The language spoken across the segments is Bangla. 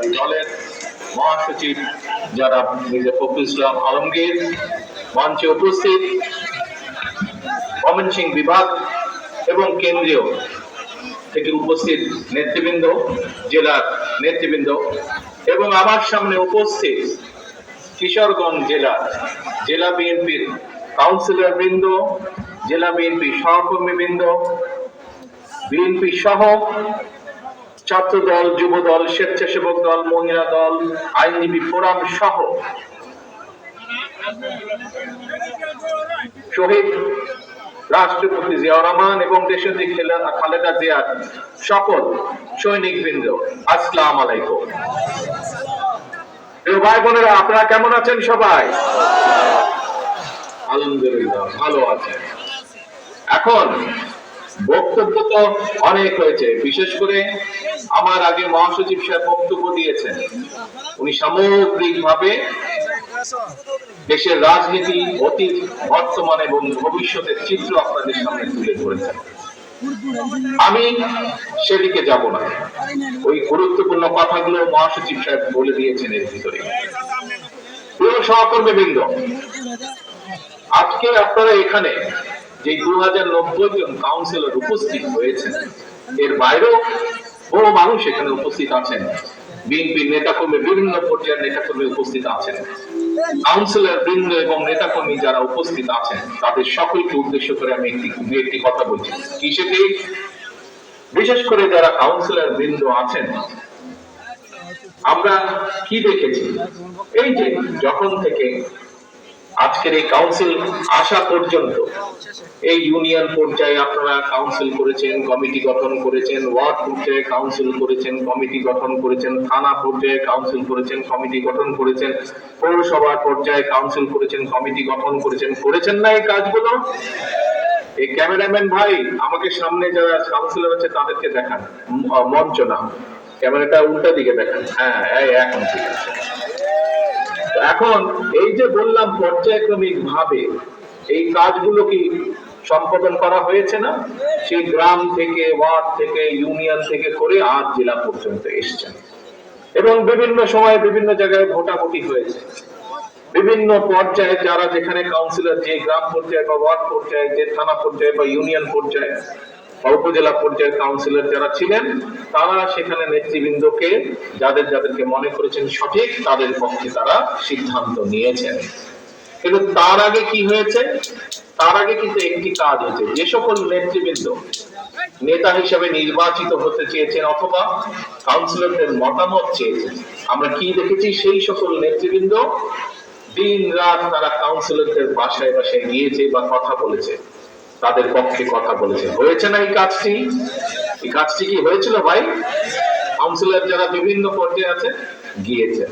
জাতীয়তাবাদী দলের মহাসচিব যারা মির্জা ফখরুল ইসলাম আলমগীর মঞ্চে উপস্থিত ময়মনসিং বিভাগ এবং কেন্দ্রীয় থেকে উপস্থিত নেতৃবৃন্দ, জেলার নেতৃবৃন্দ এবং আমার সামনে উপস্থিত কিশোরগঞ্জ জেলার জেলা বিএনপির কাউন্সিলর বৃন্দ, জেলা বিএনপি সহকর্মী বৃন্দ বিএনপি সহ ছাত্র দল যুব দল স্বেচ্ছাসেবক দল, মহিলা দল, আইনজীবী ফোরাম সহ শহীদ রাষ্ট্রপতি জিয়াউর রহমান এবং দেশনেত্রী খেলা- খালেদা জিয়ার সকল সৈনিক বৃন্দ আসসালাম আলাইকুম। ভাই বোনেরা, আপনারা কেমন আছেন সবাই? আলহামদুলিল্লাহ, ভালো আছেন এখন বক্তব্য তো অনেক হয়েছে। বিশেষ করে আমার আগে মহাসচিব সাহেব বক্তব্য দিয়েছেন। উনি সামগ্রিক ভাবে দেশের রাজনীতি, অতীত, বর্তমান এবং ভবিষ্যতের চিত্র আপনাদের সামনে তুলে ধরেছেন। আমি সেদিকে যাব না। ওই গুরুত্বপূর্ণ কথাগুলো মহাসচিব সাহেব বলে দিয়েছেন এর ভিতরে। সহকর্মী বৃন্দ আজকে আপনারা এখানে যে দু হাজার নব্বই জন কাউন্সিলর উপস্থিত হয়েছেন, এর বাইরেও বহু মানুষ এখানে উপস্থিত আছেন। বিএনপি নেতাকর্মী, বিভিন্ন পর্যায়ের নেতাকর্মী উপস্থিত আছেন। কাউন্সিলর বৃন্দ এবং নেতাকর্মী যারা উপস্থিত আছেন, তাদের সকলকে উদ্দেশ্য করে আমি একটি একটি কথা বলছি। কি সেটি বিশেষ করে যারা কাউন্সিলর বৃন্দ আছেন, আমরা কি দেখেছি? এই যে যখন থেকে আজকের এই কাউন্সিল আসা পর্যন্ত এই ইউনিয়ন পর্যায়ে আপনারা কাউন্সিল করেছেন কমিটি গঠন করেছেন ওয়ার্ড পর্যায়ে কাউন্সিল করেছেন কমিটি গঠন করেছেন, থানা পর্যায়ে কাউন্সিল করেছেন কমিটি গঠন করেছেন, পৌরসভা পর্যায়ে কাউন্সিল করেছেন কমিটি গঠন করেছেন। করেছেন না এই কাজগুলো? এই ক্যামেরাম্যান ভাই, আমাকে সামনে যারা কাউন্সিলর আছে তাদেরকে দেখান মঞ্চ না। ক্যামেরাটা উল্টা দিকে দেখান। হ্যাঁ এখন ঠিক আছে। এখন এই যে বললাম পর্যায়ক্রমিক ভাবে, এই কাজগুলো কি সম্পাদন করা হয়েছে না? সেই গ্রাম থেকে, ওয়ার্ড থেকে, ইউনিয়ন থেকে করে আজ জেলা পর্যন্ত এসছেন। এবং বিভিন্ন সময়ে বিভিন্ন জায়গায় ভোটাভুটি হয়েছে। বিভিন্ন পর্যায়ে যারা যেখানে কাউন্সিলর যে গ্রাম পর্যায়ে বা ওয়ার্ড পর্যায়ে, যে থানা পর্যায়ে বা ইউনিয়ন পর্যায়ে উপজেলা পর্যায়ের কাউন্সিলর যারা ছিলেন, তারা সেখানে নেতৃবৃন্দকে, যাদের যাদেরকে মনে করেছেন সঠিক, তাদের পক্ষে তারা সিদ্ধান্ত নিয়েছেন। কিন্তু তার আগে কি হয়েছে? তার আগে কিন্তু একটি কাজ হয়েছে। যে সকল নেতৃবৃন্দ নেতা হিসেবে নির্বাচিত হতে চেয়েছেন অথবা কাউন্সিলরদের মতামত চেয়েছেন, আমরা কি দেখেছি? সেই সকল নেতৃবৃন্দ দিন রাত তারা কাউন্সিলরদের বাসায় বাসায় গিয়েছে বা কথা বলেছে। তাদের পক্ষে কথা বলেছে। হয়েছে না এই কাজটি? এই কাজটি কি হয়েছিল ভাই? কাউন্সিলর যারা বিভিন্ন পর্যায়ে আছে, গিয়েছেন।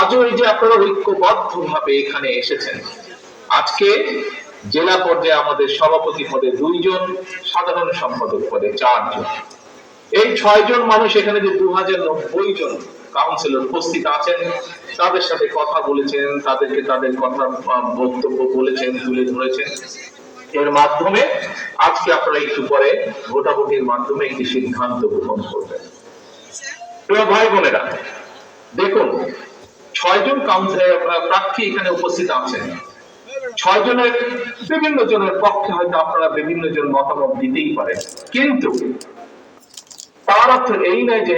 আজও এই যে আপনারা ঐক্যবদ্ধ ভাবে এখানে এসেছেন, আজকে জেলা পর্যায়ে আমাদের সভাপতি পদে দুইজন, সাধারণ সম্পাদক পদে চারজন। এই ছয়জন মানুষ এখানে যে দু হাজার নব্বই জন কাউন্সিলর উপস্থিত আছেন, তাদের সাথে কথা বলেছেন, তাদেরকে তাদের কথা বক্তব্য বলেছেন, তুলে ধরেছেন। এর মাধ্যমে আজকে আপনারা একটু পরে ভোটাভুটির মাধ্যমে একটি সিদ্ধান্ত গ্রহণ করবেন। প্রিয় ভাই বোনেরা, দেখুন ছয়জন কাউন্সিলর আপনারা প্রার্থী এখানে উপস্থিত আছেন। ছয় জনের বিভিন্ন জনের পক্ষে হয়তো আপনারা বিভিন্ন জন মতামত দিতেই পারেন। কিন্তু তার অর্থ এই নয় যে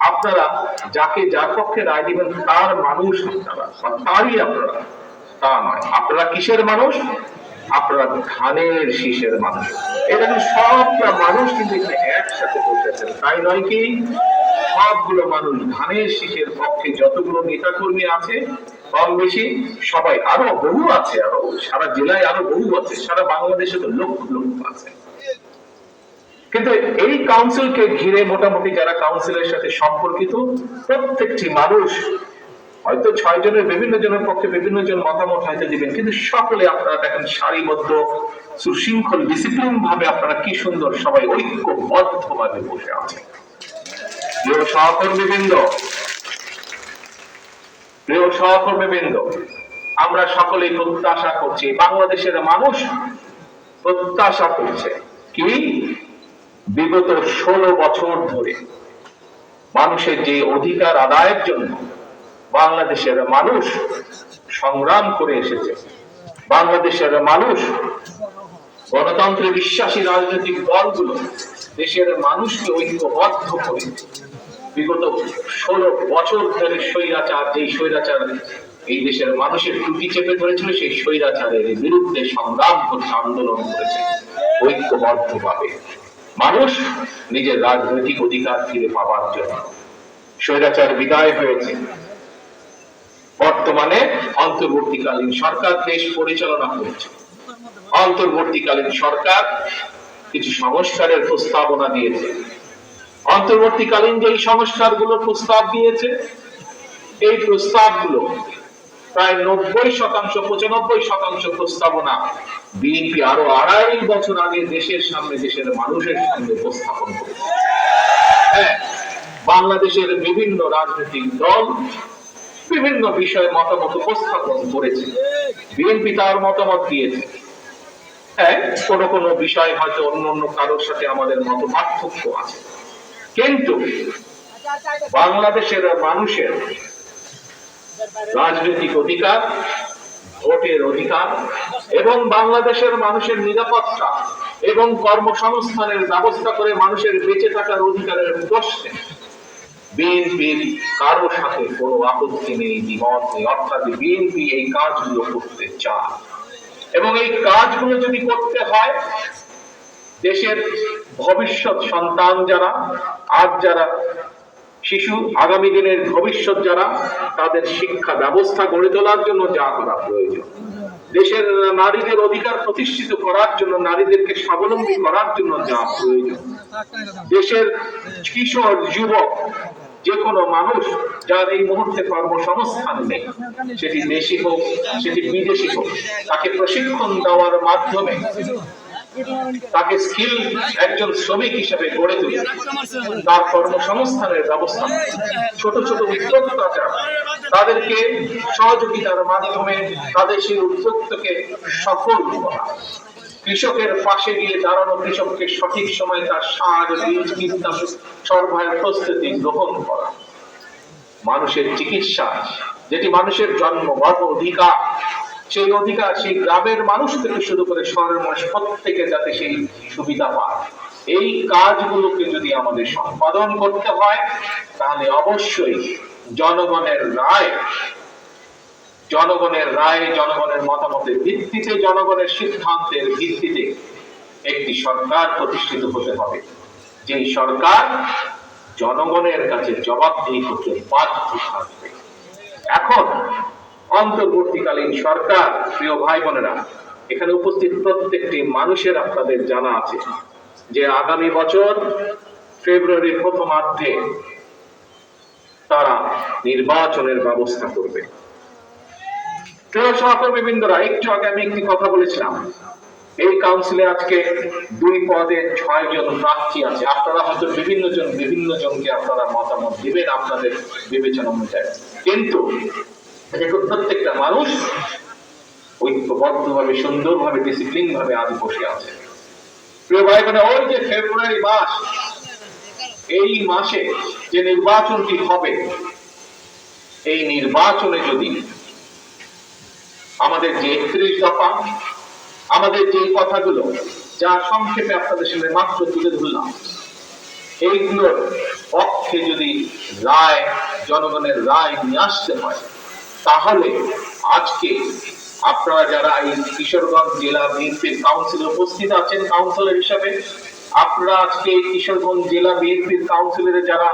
আপনারা যাকে যার পক্ষে রায় দিবেন, তার মানুষ আপনারা বা তারই আপনারা। তা নয়। আপনারা কিসের মানুষ? আপনারা ধানের শীষের মানুষ। এটা সবটা মানুষ কিন্তু এখানে একসাথে বসে আছেন। তাই নয় কি? সবগুলো মানুষ ধানের শীষের পক্ষে যতগুলো নেতাকর্মী আছে, কম বেশি সবাই আরও বহু আছে, আরও সারা জেলায় আরও বহু আছে, সারা বাংলাদেশে তো লক্ষ লক্ষ আছে। কিন্তু এই কাউন্সিলকে ঘিরে মোটামুটি যারা কাউন্সিলের সাথে সম্পর্কিত, প্রত্যেকটি মানুষ হয়তো ছয় জনের বিভিন্ন জনের পক্ষে বিভিন্ন জন মতামত হয়তো দিবেন, কিন্তু সকলে আপনারা দেখেন সারিবদ্ধ, সুশৃঙ্খল ডিসিপ্লিন ভাবে আপনারা কি সুন্দর সবাই ঐক্যবদ্ধ ভাবে বসে আছেন। প্রিয় সহকর্মী বৃন্দ প্রিয় সহকর্মী বৃন্দ আমরা সকলেই প্রত্যাশা করছি, বাংলাদেশের মানুষ প্রত্যাশা করছে কি? বিগত ষোলো বছর ধরে মানুষের যে অধিকার আদায়ের জন্য বাংলাদেশের মানুষ সংগ্রাম করে এসেছে। বাংলাদেশের মানুষ, গণতন্ত্রে বিশ্বাসী রাজনৈতিক দলগুলো দেশের মানুষকে ঐক্যবদ্ধ করে বিগত ষোলো বছর ধরে স্বৈরাচার যে স্বৈরাচার এই দেশের মানুষের টুটি চেপে ধরেছিল, সেই স্বৈরাচারের বিরুদ্ধে সংগ্রাম করছে আন্দোলন করেছে ঐক্যবদ্ধ ভাবে মানুষ নিজের রাজনৈতিক অধিকার ফিরে পাবার জন্য স্বৈরাচার বিদায় হয়েছে। বর্তমানে অন্তর্বর্তীকালীন সরকার দেশ পরিচালনা করছে। অন্তর্বর্তীকালীন সরকার কিছু সংস্কারের প্রস্তাবনা দিয়েছে। অন্তর্বর্তীকালীন যে সংস্কারগুলো প্রস্তাব দিয়েছে, এই প্রস্তাবগুলো প্রায় নব্বই শতাংশ, পঁচানব্বই শতাংশ প্রস্তাবনা বিএনপি আরও আড়াই বছর আগে দেশের সামনে, দেশের মানুষের সামনে উপস্থাপন করেছে। হ্যাঁ বাংলাদেশের বিভিন্ন রাজনৈতিক দল বিভিন্ন বিষয়ে মতামত উপস্থাপন করেছে। বিএনপি তার মতামত দিয়েছে। হ্যাঁ কোনো কোনো বিষয় হয়তো অন্য অন্য কারোর সাথে আমাদের মত পার্থক্য আছে। কিন্তু বাংলাদেশের মানুষের রাজনৈতিক অধিকার, ভোটের অধিকার এবং বাংলাদেশের মানুষের নিরাপত্তা এবং কর্মসংস্থানের ব্যবস্থা করে মানুষের বেঁচে থাকার অধিকারের প্রশ্নে বিএনপির কারও সাথে কোনো আপত্তি নেই, দ্বিমত নেই। অর্থাৎ বিএনপি এই কাজগুলো করতে চায়। এবং এই কাজগুলো যদি করতে হয়, দেশের ভবিষ্যৎ সন্তান যারা, আজ যারা, শিশু, আগামী দিনের ভবিষ্যৎ যারা, তাদের শিক্ষা ব্যবস্থা গড়ে তোলার জন্য যা করা প্রয়োজন। দেশের নারীদের অধিকার প্রতিষ্ঠিত করার জন্য, নারীদেরকে স্বাবলম্বী করার জন্য যা প্রয়োজন। দেশের কিশোর, যুবক যে কোনো মানুষ যার এই মুহূর্তে কর্মসংস্থান নেই, সেটি দেশি হোক, সেটি বিদেশি হোক, তাকে প্রশিক্ষণ দেওয়ার মাধ্যমে তাকে স্কিল একজন শ্রমিক হিসেবে গড়ে তুলে তার কর্মসংস্থানের ব্যবস্থা। ছোট ছোট উদ্যোক্তা যারা, তাদেরকে সহযোগিতার মাধ্যমে তাদের সেই উদ্যোক্তকে সফল করা। কৃষকের পাশে গিয়ে দাঁড়ানো কৃষককে সঠিক সময় তার সার, বীজ, কীটনাশক সরবরাহের প্রস্তুতি গ্রহণ করা। মানুষের চিকিৎসা, যেটি মানুষের জন্মগত অধিকার, সেই অধিকার সেই গ্রামের মানুষ থেকে শুরু করে শহরের মানুষ প্রত্যেকে যাতে সেই সুবিধা পায়। এই কাজগুলোকে যদি আমাদের সম্পাদন করতে হয়, তাহলে অবশ্যই জনগণের রায় জনগণের রায়, জনগণের মতামতের ভিত্তিতে, জনগণের সিদ্ধান্তের ভিত্তিতে একটি সরকার প্রতিষ্ঠিত হতে হবে। যেই সরকার জনগণের কাছে জবাবদিহি করতে বাধ্য থাকবে। এখন অন্তর্বর্তীকালীন সরকার, প্রিয় ভাই বোনেরা, এখানে উপস্থিত প্রত্যেকটি মানুষের আপনাদের জানা আছে যে আগামী বছর ফেব্রুয়ারির প্রথমার্ধে তারা নির্বাচনের ব্যবস্থা করবে। প্রিয় একটু আগে আমি একটি কথা বলেছিলাম। এই কাউন্সিলে আজকে দুই পদে ছয় জন প্রার্থী আছে। আপনারা হয়তো বিভিন্ন জন, বিভিন্ন জনকে আপনারা মতামত দিবেন আপনাদের বিবেচনা অনুযায়ী। কিন্তু প্রত্যেকটা মানুষ ঐক্যবদ্ধ ভাবে সুন্দরভাবে ডিসিপ্লিন ভাবে আজ বসে আছে। প্রিয় ভাই বোনে ওই যে ফেব্রুয়ারি মাস, এই মাসে যে নির্বাচনটি হবে, এই নির্বাচনে যদি আমাদের যে একত্রিশ দফা আমাদের যে কথাগুলো, যা সংক্ষেপে আপনাদের সামনে মাত্র তুলে ধরলাম এইগুলোর পক্ষে যদি রায়, জনগণের রায় নিয়ে আসতে হয়, তাহলে আজকে আপনারা যারা এই কিশোরগঞ্জ জেলা বিএনপির কাউন্সিলে উপস্থিত আছেন কাউন্সিলর হিসাবে, আপনারা আজকে কিশোরগঞ্জ জেলা বিএনপির কাউন্সিলরে যারা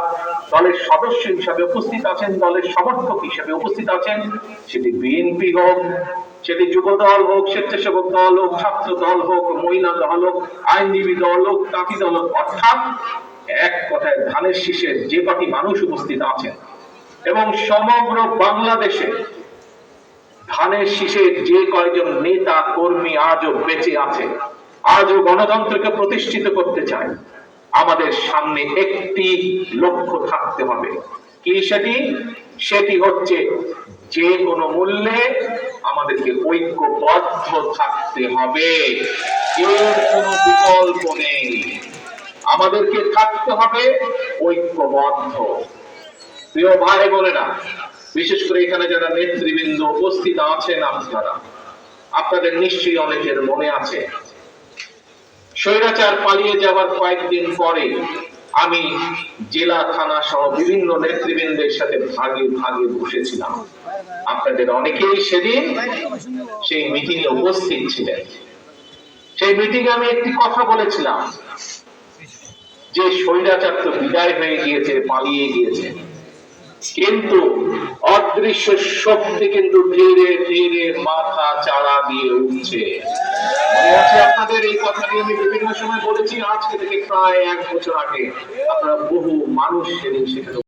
দলের সদস্য হিসাবে উপস্থিত আছেন, দলের সমর্থক হিসাবে উপস্থিত আছেন। সেটি বিএনপি হোক, সেটি যুব দল হোক, স্বেচ্ছাসেবক দল হোক, ছাত্র দল হোক, মহিলা দল হোক, আইনজীবী দল হোক তাঁতি দল হোক, অর্থাৎ এক কথায় ধানের শীষের যে কটি মানুষ উপস্থিত আছেন এবং সমগ্র বাংলাদেশে ধানের শীষের যে কয়জন নেতা, কর্মী আজও বেঁচে আছে, আজও গণতন্ত্রকে প্রতিষ্ঠিত করতে চায় আমাদের সামনে একটি লক্ষ্য থাকতে হবে। কি সেটি? সেটি হচ্ছে যে কোনো মূল্যে আমাদেরকে ঐক্যবদ্ধ থাকতে হবে। কোনো বিকল্প নেই। আমাদেরকে থাকতে হবে ঐক্যবদ্ধ। প্রিয় ভাই বলে না বিশেষ করে এখানে যারা নেতৃবৃন্দ উপস্থিত আছেন আপনারা, আপনাদের নিশ্চয়ই অনেকের মনে আছে স্বৈরাচার পালিয়ে যাওয়ার কয়েকদিন পরে আমি জেলা থানা সহ বিভিন্ন নেতৃবৃন্দের সাথে ভাগে ভাগে বসেছিলাম। আপনাদের অনেকেই সেদিন সেই মিটিং এ উপস্থিত ছিলেন। সেই মিটিং আমি একটি কথা বলেছিলাম যে স্বৈরাচার তো বিদায় হয়ে গিয়েছে, পালিয়ে গিয়েছে। কিন্তু অদৃশ্য শক্তি কিন্তু ধীরে ধীরে মাথা চারা দিয়ে উঠছে। আপনাদের এই কথাটি আমি বিভিন্ন সময় বলেছি, আজকে থেকে প্রায় এক বছর আগে আপনারা বহু মানুষ সেদিন সেখানে